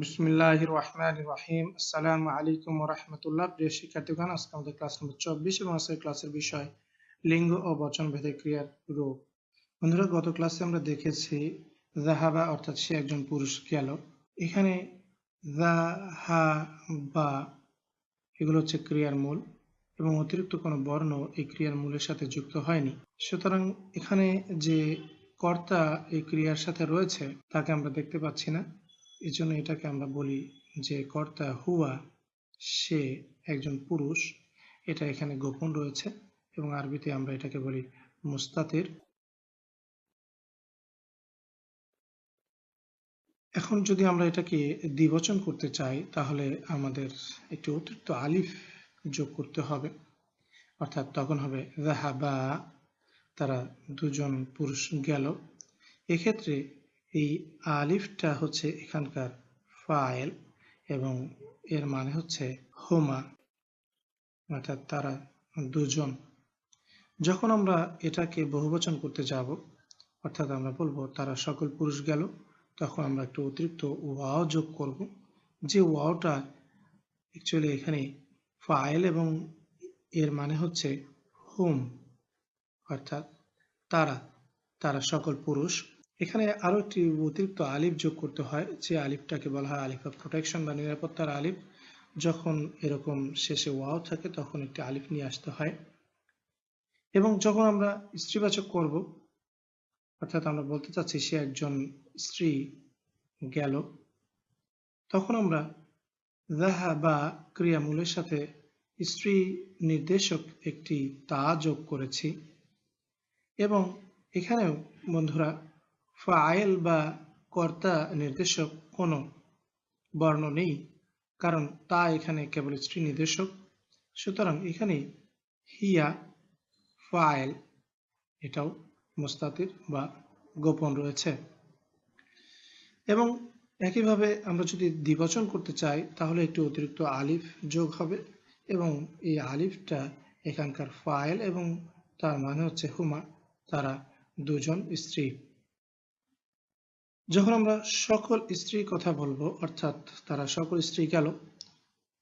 বিসমিল্লাহ রহমান রহিম আসসালামু আলাইকুম রহমতুল্লাহ প্রিয় শিক্ষার্থীগণ, আজকে আমাদের ক্লাস নম্বর চব্বিশ এবং আজকের ক্লাসের বিষয় লিঙ্গ ও বচন ভেদে ক্রিয়ার রূপ। বন্ধুরা, গত ক্লাসে আমরা দেখেছি জাহাবা অর্থাৎ সে একজন পুরুষ গেল। এখানে বা এগুলো হচ্ছে ক্রিয়ার মূল এবং অতিরিক্ত কোনো বর্ণ এই ক্রিয়ার মূলের সাথে যুক্ত হয়নি। সুতরাং এখানে যে কর্তা এই ক্রিয়ার সাথে রয়েছে, তাকে আমরা দেখতে পাচ্ছি না। এই জন্য এটাকে আমরা বলি যে কর্তা হুয়া, সে একজন পুরুষ। এটা এখানে গোপন রয়েছে এবং আরবিতে আমরা এটাকে বলি মুস্তাতির। এখন যদি আমরা এটাকে দ্বিবচন করতে চাই, তাহলে আমাদের একটি অতিরিক্ত আলিফ যোগ করতে হবে। অর্থাৎ তখন হবে রাহাবা তারা দুজন পুরুষ গেল। এক্ষেত্রে এই আলিফটা হচ্ছে এখানকার ফাইল এবং এর মানে হচ্ছে হোমা, অর্থাৎ তারা দুজন। যখন আমরা এটাকে বহুবচন করতে যাব, অর্থাৎ আমরা বলব তারা সকল পুরুষ গেল, তখন আমরা একটু অতিরিক্ত ওয়াও যোগ করব। যে ওয়াওটা অ্যাকচুয়ালি এখানে ফাইল এবং এর মানে হচ্ছে হোম, অর্থাৎ তারা তারা সকল পুরুষ। এখানে আরও একটি অতিরিক্ত আলিফ যোগ করতে হয়, যে আলিফটাকে বলা হয় আলিফ প্রোটেকশন বা নিরাপত্তার আলিফ। যখন এরকম শেষে ওয়াও থাকে, তখন একটি আলিফ নিয়ে আসতে হয়। এবং যখন আমরা স্ত্রীবাচক করব, অর্থাৎ আমরা বলতে চাচ্ছি সে একজন স্ত্রী গেল, তখন আমরা জাহা বা ক্রিয়ামূলের সাথে স্ত্রী নির্দেশক একটি তা যোগ করেছি। এবং এখানেও বন্ধুরা ফাইল বা কর্তা নির্দেশক কোনো বর্ণ নেই, কারণ তা এখানে কেবল স্ত্রী নির্দেশক। সুতরাং এখানে হিয়া ফাইল এটাও মোস্তাতির বা গোপন রয়েছে। এবং একইভাবে আমরা যদি দ্বিবচন করতে চাই, তাহলে একটি অতিরিক্ত আলিফ যোগ হবে এবং এই আলিফটা এখানকার ফাইল এবং তার মানে হচ্ছে হুমা, তারা দুজন স্ত্রী। যখন আমরা সকল স্ত্রীর কথা বলব, অর্থাৎ তারা সকল স্ত্রী গেল,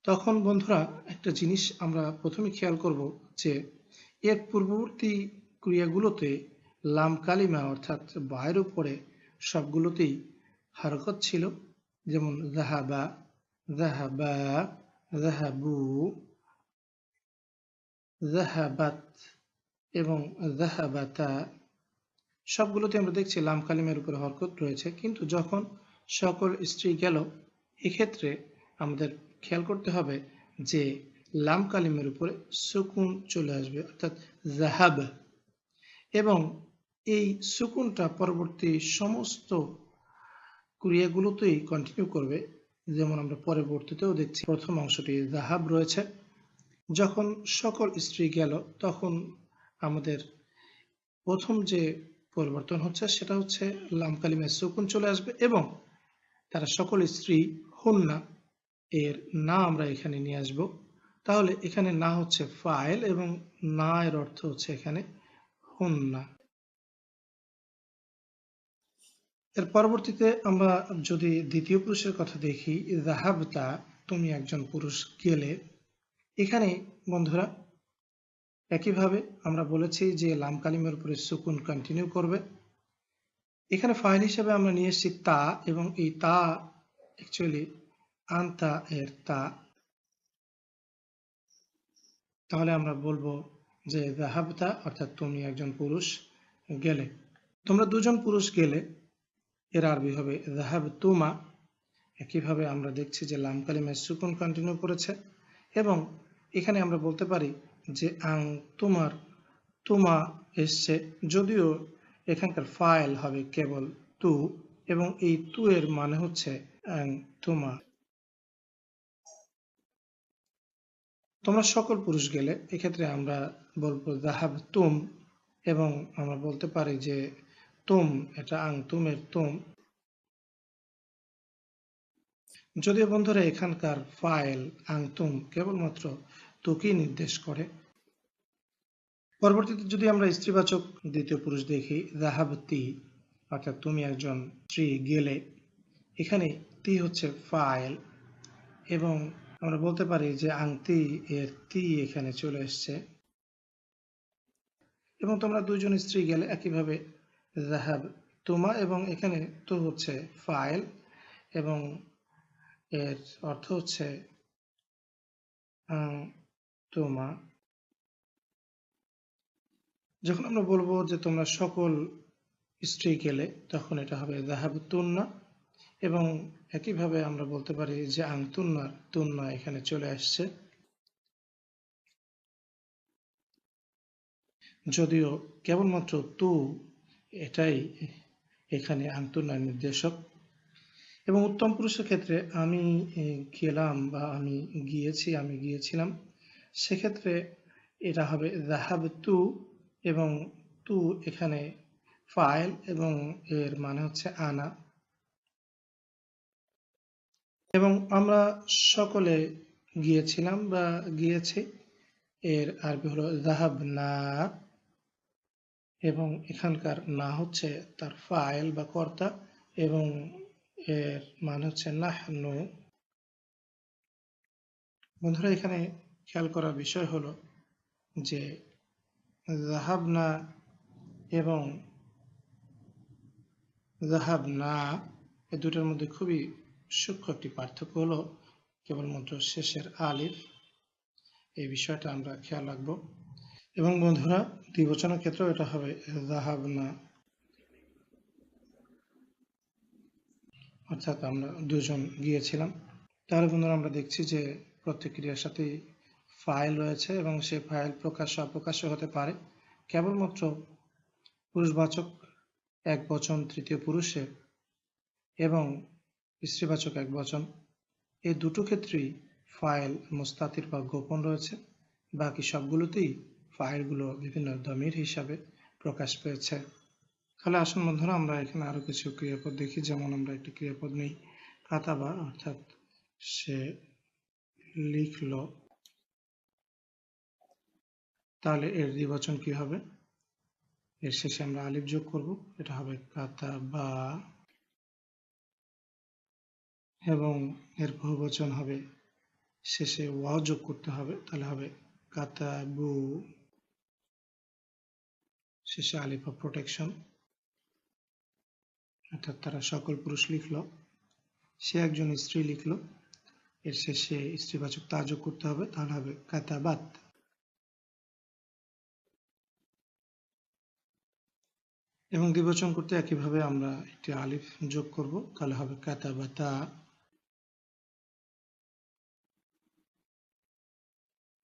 তখন বন্ধুরা একটা জিনিস আমরা প্রথমে খেয়াল করব যে এর পূর্ববর্তী ক্রিয়াগুলোতে লাম কালিমা, অর্থাৎ বায়ের উপরে সবগুলোতেই হারকত ছিল। যেমন জাহাবা জাহাবা জাহাবু জাহাবাত এবং জাহাবাতা সবগুলোতে আমরা দেখছি লাম কালিমের উপরে হরকত রয়েছে। কিন্তু যখন সকল স্ত্রী গেল, এক্ষেত্রে আমাদের খেয়াল করতে হবে যে লাম কালিমের উপরে সুকুন চলে আসবে, অর্থাৎ জাহাব এবং এই সুকুনটা পরবর্তী সমস্ত ক্রিয়াগুলোতেই কন্টিনিউ করবে, যেমন আমরা পরবর্তীতেও দেখছি। প্রথম অংশটি জাহাব রয়েছে। যখন সকল স্ত্রী গেল, তখন আমাদের প্রথম যে পরিবর্তন হচ্ছে, সেটা হচ্ছে লাম কালিমায় সুকুন চলে আসবে এবং তারা সকল স্ত্রী হুন্না এর না আমরা এখানে নিয়ে আসব। তাহলে এখানে না হচ্ছে ফাইল এবং না এর অর্থ হচ্ছে এখানে হুন্না এর পরবর্তীতে আমরা যদি দ্বিতীয় পুরুষের কথা দেখি জাহাবতা তুমি একজন পুরুষ গেলে। এখানে বন্ধুরা একইভাবে আমরা বলেছি যে লাম কালিমের উপরে সুকুন কন্টিনিউ করবে। এখানে ফাইল হিসেবে আমরা নিয়ে এসেছি তা এবং এই তা অ্যাকচুয়ালি আন্তা এর তা। তাহলে আমরা বলব যে জাহাবতা অর্থাৎ তুমি একজন পুরুষ গেলে। তোমরা দুজন পুরুষ গেলে, এর আরবি হবে জাহাব তুমা একইভাবে আমরা দেখছি যে লাম কালিমের সুকুন কন্টিনিউ করেছে এবং এখানে আমরা বলতে পারি যে আং তোমার, তুমা এসছে, যদিও এখানকার ফাইল হবে কেবল তু, এবং এই তু এর মানে হচ্ছে আং তুমা। তোমরা সকল পুরুষ গেলে, এক্ষেত্রে আমরা বলব জাহাব তুম, এবং আমরা বলতে পারি যে তুম, এটা আং তুমের তুম। যদিও বন্ধুরা, এখানকার ফাইল আং তুম কেবলমাত্র তোকেই নির্দেশ করে। পরবর্তীতে যদি আমরা স্ত্রীবাচক দ্বিতীয় পুরুষ দেখি রাহাবতী অর্থাৎ তুমি একজন স্ত্রী গেলে, এখানে তি হচ্ছে ফাইল এবং আমরা বলতে পারি যে আংটি এর তি এখানে চলে এসছে। এবং তোমরা দুজন স্ত্রী গেলে একইভাবে জাহাব তোমা এবং এখানে তো হচ্ছে ফাইল এবং এর অর্থ হচ্ছে তোমা। যখন আমরা বলব যে তোমরা সকল স্ত্রী গেলে, তখন এটা হবে জাহাব তুন্না। এবং একইভাবে আমরা বলতে পারি যে আং তুন্নার তুন্না এখানে চলে আসছে। যদিও কেবলমাত্র তু এটাই এখানে আন্তর্নার নির্দেশক। এবং উত্তম পুরুষের ক্ষেত্রে আমি গেলাম বা আমি গিয়েছি, আমি গিয়েছিলাম। সেক্ষেত্রে এটা হবে জাহাব তু এবং তু এখানে ফাইল এবং এর মানে হচ্ছে আনা। এবং আমরা সকলে গিয়েছিলাম বা গিয়েছি। এর আরবি হলো জাহাব না। এবং এখানকার না হচ্ছে তার ফাইল বা কর্তা এবং এর মানে হচ্ছে নাহনু। বন্ধুরা, এখানে খেয়াল করার বিষয় হলো যে জাহাব না এবং জাহাব না এ দুটোর মধ্যে খুবই সূক্ষ্ম একটি পার্থক্য হলো কেবলমাত্র শেষের আলিফ। এই বিষয়টা আমরা খেয়াল রাখব। এবং বন্ধুরা, দ্বিবচনের ক্ষেত্রেও এটা হবে জাহাব না অর্থাৎ আমরা দুজন গিয়েছিলাম। তাহলে বন্ধুরা আমরা দেখছি যে প্রত্যেক ক্রিয়ার সাথেই ফাইল রয়েছে এবং সে ফাইল প্রকাশ্য অপ্রকাশ্য হতে পারে। কেবলমাত্র পুরুষবাচক এক বচন তৃতীয় পুরুষে এবং স্ত্রীবাচক এক বচন এই দুটো ক্ষেত্রেই ফাইল মুস্তাতির বা গোপন রয়েছে। বাকি সবগুলোতেই ফাইলগুলো বিভিন্ন দমির হিসাবে প্রকাশ পেয়েছে। তাহলে আসুন বন্ধুরা, আমরা এখানে আরও কিছু ক্রিয়াপদ দেখি। যেমন আমরা একটি ক্রিয়াপদ নেই কাতাবা অর্থাৎ সে লিখলো তাহলে এর দ্বিবচন কি হবে? এর শেষে আমরা আলিফ যোগ করব, এটা হবে কাতাবা এবং এর বহুবচন হবে, শেষে ওয়াও যোগ করতে হবে, তাহলে হবে কাতাবু শেষে আলিফ অফ প্রোটেকশন অর্থাৎ তারা সকল পুরুষ লিখলো, সে একজন স্ত্রী লিখলো, এর শেষে স্ত্রীবাচক তা যোগ করতে হবে, তাহলে হবে কাতাবাত। এবং দ্বিবচন করতে একইভাবে আমরা একটি আলিফ যোগ করব। তাহলে হবে কাতাবাতা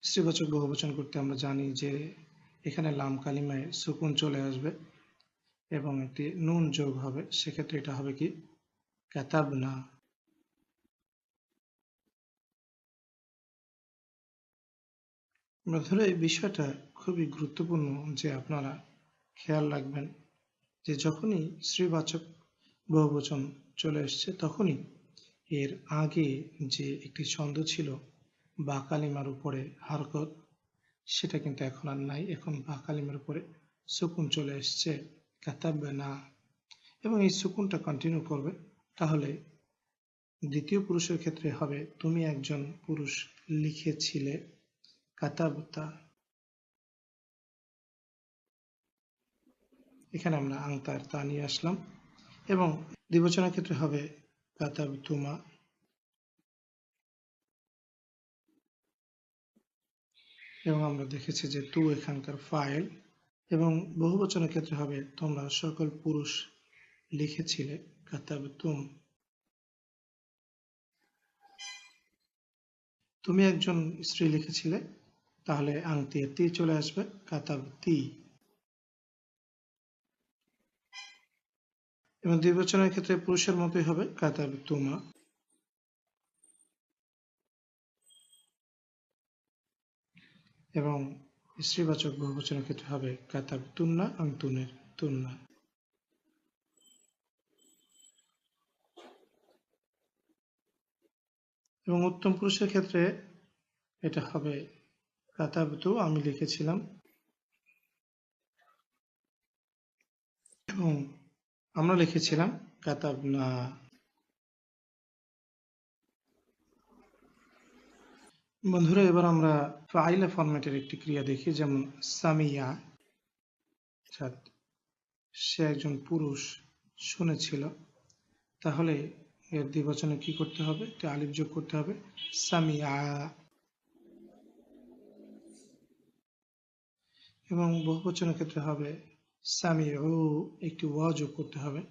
স্ত্রীবাচক বহুবচন করতে আমরা জানি যে এখানে লাম কালিমায় সুকুন চলে আসবে এবং একটি নুন যোগ হবে। সেক্ষেত্রে এটা হবে কি? কাতাবনা। বন্ধুরা, এই বিষয়টা খুবই গুরুত্বপূর্ণ যে আপনারা খেয়াল রাখবেন। যে যখনই স্ত্রীবাচক বহুবচন চলে এসছে, তখনই এর আগে যে একটি ছন্দ ছিল, বা কালিমার উপরে হারকত সেটা কিন্তু এখন আর নাই। এখন বা কালিমার উপরে সুকুন চলে এসছে কাতাবে না এবং এই সুকুনটা কন্টিনিউ করবে। তাহলে দ্বিতীয় পুরুষের ক্ষেত্রে হবে, তুমি একজন পুরুষ লিখেছিলে, কাতাবতা এখানে আমরা আংতার তা নিয়ে আসলাম। এবং দ্বিবচনের ক্ষেত্রে হবে কাতাব তুমা। এবং আমরা দেখেছি যে তু এখানকার ফাইল। এবং বহুবচনের ক্ষেত্রে হবে, তোমরা সকল পুরুষ লিখেছিলে কাতাব তুম। তুমি একজন স্ত্রী লিখেছিলে, তাহলে আংতি তি চলে আসবে, কাতাব তি। এবং দ্বিবচনের ক্ষেত্রে পুরুষের মতোই হবে কাতাব তুমা। এবং স্ত্রীবাচক বহুবচনের ক্ষেত্রে হবে কাতাব তুন্না আংতুনের তুন্না এবং উত্তম পুরুষের ক্ষেত্রে এটা হবে কাতাবতু আমি লিখেছিলাম। এবং আমরা লিখেছিলাম কাতাবনা বন্ধুরা, এবার আমরা ফাইলা ফরম্যাটের একটি ক্রিয়া দেখি, যেমন সামিয়া সে একজন পুরুষ শুনেছিল। তাহলে এর দ্বিবচনে কি করতে হবে? এটা আলিপ যোগ করতে হবে। সামিয়া। এবং বহুবচনের ক্ষেত্রে হবে সামিউ একটি ওয়া যোগ করতে হবে।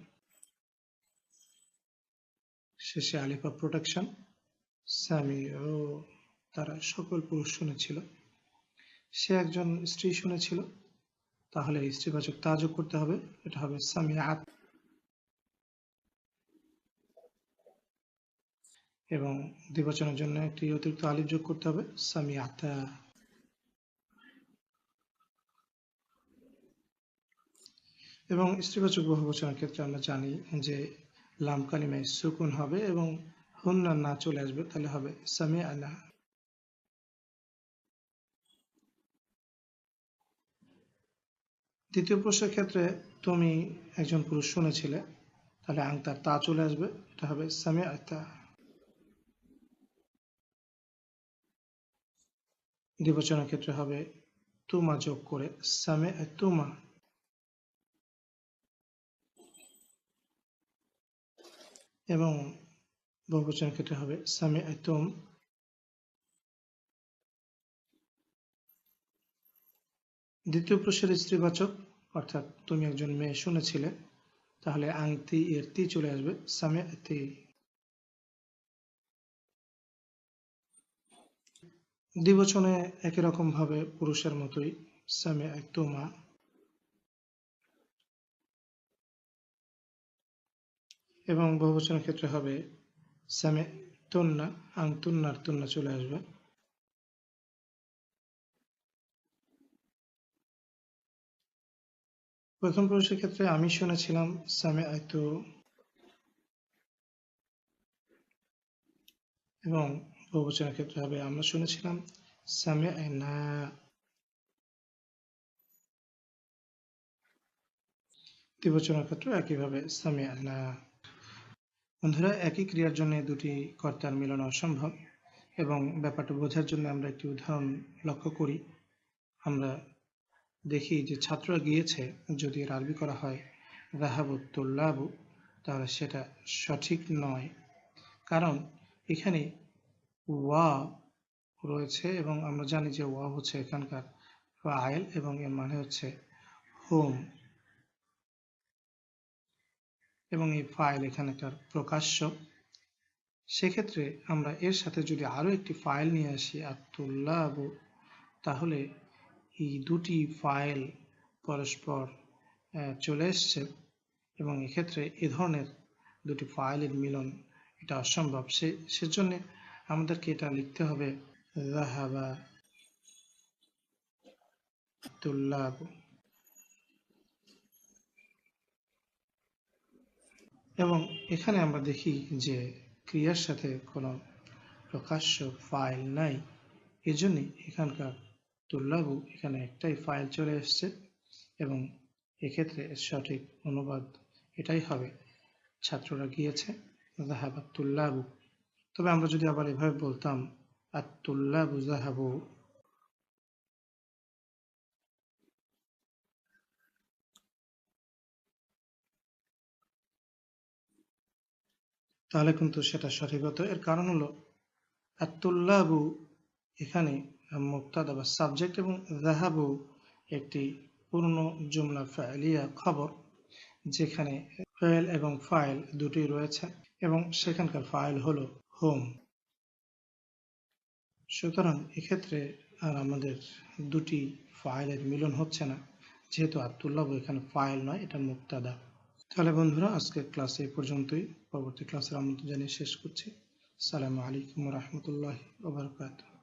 শেষে আলিফা প্রোটেকশন সামিউ তারা সকল পুরুষ শুনেছিল। সে একজন স্ত্রী শুনেছিল। তাহলে স্ত্রীবাচক তা যোগ করতে হবে, এটা হবে সামিয়াত। এবং দ্বিবচনের জন্য একটি অতিরিক্ত আলিফ যোগ করতে হবে, সামিয়াতা। এবং স্ত্রীবাচক বহুবচনের ক্ষেত্রে আমরা জানি যে লাম কালিমায় সুকুন হবে এবং হুন্না না চলে আসবে, তাহলে হবে সামিয়ানা দ্বিতীয় প্রশ্নের ক্ষেত্রে তুমি একজন পুরুষ শুনেছিলে, তাহলে আং তার তা চলে আসবে, এটা হবে সামে আতা দ্বিবচনের ক্ষেত্রে হবে তুমা যোগ করে সামে তুমা। এবং বহুবচনের ক্ষেত্রে হবে। সামে তুম দ্বিতীয় প্রশ্নের স্ত্রীবাচক, অর্থাৎ তুমি একজন মেয়ে শুনেছিলে, তাহলে আংতি এর তি চলে আসবে, সামে তি দ্বিবচনে একই রকম ভাবে পুরুষের মতোই সামে তুমা এবং বহুবচনের ক্ষেত্রে হবে সামে তুন্না, আং তুন্নার তুন্না চলে আসবে। প্রথম পুরুষের ক্ষেত্রে আমি শুনেছিলাম সামে আয়তু এবং বহুবচনের ক্ষেত্রে হবে আমরা শুনেছিলাম সামে না। দ্বিবচনের ক্ষেত্রে একইভাবে সামে না। বন্ধুরা, একই ক্রিয়ার জন্য দুটি কর্তার মিলন অসম্ভব এবং ব্যাপারটা বোঝার জন্য আমরা একটি উদাহরণ লক্ষ্য করি। আমরা দেখি যে ছাত্ররা গিয়েছে, যদি এর আরবি করা হয় রাহাবুত্তুল্লাবু তাহলে সেটা সঠিক নয়। কারণ এখানে ওয়া রয়েছে এবং আমরা জানি যে ওয়া হচ্ছে এখানকার আয়েল এবং এর মানে হচ্ছে হোম। এবং এই ফাইল এখানকার প্রকাশ্য। সেক্ষেত্রে আমরা এর সাথে যদি আরও একটি ফাইল নিয়ে আসি আবতুল্লাবু তাহলে এই দুটি ফাইল পরস্পর চলে এসছে এবং এক্ষেত্রে এ ধরনের দুটি ফাইলের মিলন এটা অসম্ভব। সে, সেজন্য আমাদেরকে এটা লিখতে হবে রাহাবা তুল্লাব এবং এখানে আমরা দেখি যে ক্রিয়ার সাথে কোনো প্রকাশ্য ফাইল নাই। এজন্য এখানকার তুল্লাবু এখানে একটাই ফাইল চলে এসছে এবং এক্ষেত্রে সঠিক অনুবাদ এটাই হবে। ছাত্ররা গিয়েছে তুল্লাবু তবে আমরা যদি আবার এভাবে বলতাম আর তুল্লাবু জাহাবু তাহলে কিন্তু সেটা সঠিক হতো। এর কারণ হলো আতুল্লাবু এখানে মুক্তাদা বা সাবজেক্ট এবং জাহাবু একটি পূর্ণ জুমলা ফাইলিয়া খবর, যেখানে ফাইল এবং ফাইল দুটি রয়েছে এবং সেখানকার ফাইল হলো হোম। সুতরাং এক্ষেত্রে আর আমাদের দুটি ফাইলের মিলন হচ্ছে না, যেহেতু আবদুল্লাহ এখানে ফাইল নয়, এটা মুক্তাদা তাহলে বন্ধুরা, আজকের ক্লাস এই পর্যন্তই। পরবর্তী ক্লাসের আমন্ত্রণ জানিয়ে শেষ করছি। সালামু আলাইকুম রহমতুল্লাহ ওবরকাত